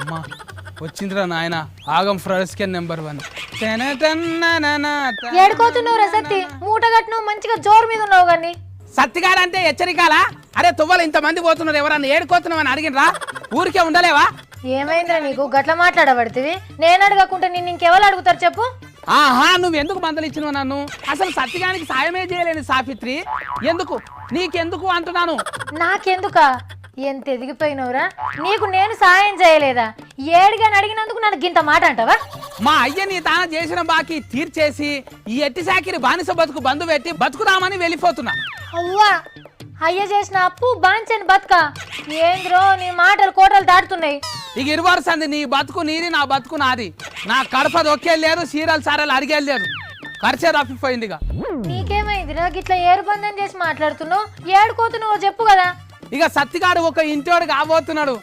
అమ్మా వచ్చిందిరా నాయన. ఆగం ఫ్రస్కెన్ నెంబర్ వన్. ఏడుకోతున్నావు రసక్తి మూట కట్టినావు మంచిగా జోరు మీద ఉన్నావు కానీ. సత్తిగాడంటే హెచ్చరికాలా? అరే తువ్వలు ఇంతమంది పోతున్నారు ఎవరన్నా ఏడుకోతున్నామని అడిగినరా ఊరికే ఉండలేవా? ఏమైందిరా నీకు? గట్ల మాట్లాడబడుతుంది. నేను అడగకుంటే నిన్ను ఇంకెవరు అడుగుతారు చెప్పు? ఆహా నువ్వు ఎందుకు మందలిచ్చినవు నన్ను? అసలు సత్తిగానికి సాయమే చేయలేని సాఫిత్రి ఎందుకు? నీకెందుకు అంటున్నాను? నాకెందుక? ఎంత ఎదిగిపోయినవురా నీకు నేను సాయం చేయలేదా? ఏడుగాని అడిగినందుకు నన్ను గింత మాట అంటావా? మా అయ్య నీ తాను చేసిన బాకీ తీర్చేసి ఈ ఎట్టి సాకిరి బానిస బతుకు బంధు పెట్టి బతుకుదామని వెళ్ళిపోతున్నా. అవ్వా అయ్య చేసిన అప్పు బాంచని బతుక. ఏంద్రో నీ మాటలు కోటలు దాటుతున్నాయి. ఇక ఇరువారు సంది నీ బతుకు నీది నా బతుకు నాది. నా కడప దొక్కేళ్ళారు సీరలు సారాలు అడిగేళ్ళారు ఖర్చే తప్పిపోయింది ఇక నీకేమైందిరా? గిట్ల ఏరుబంధం చేసి మాట్లాడుతున్నావు? ఏడుకోతున్నావు చెప్పు కదా. ఇక సత్తిగాడు ఒక ఇంటోడు కాబోతున్నాడు.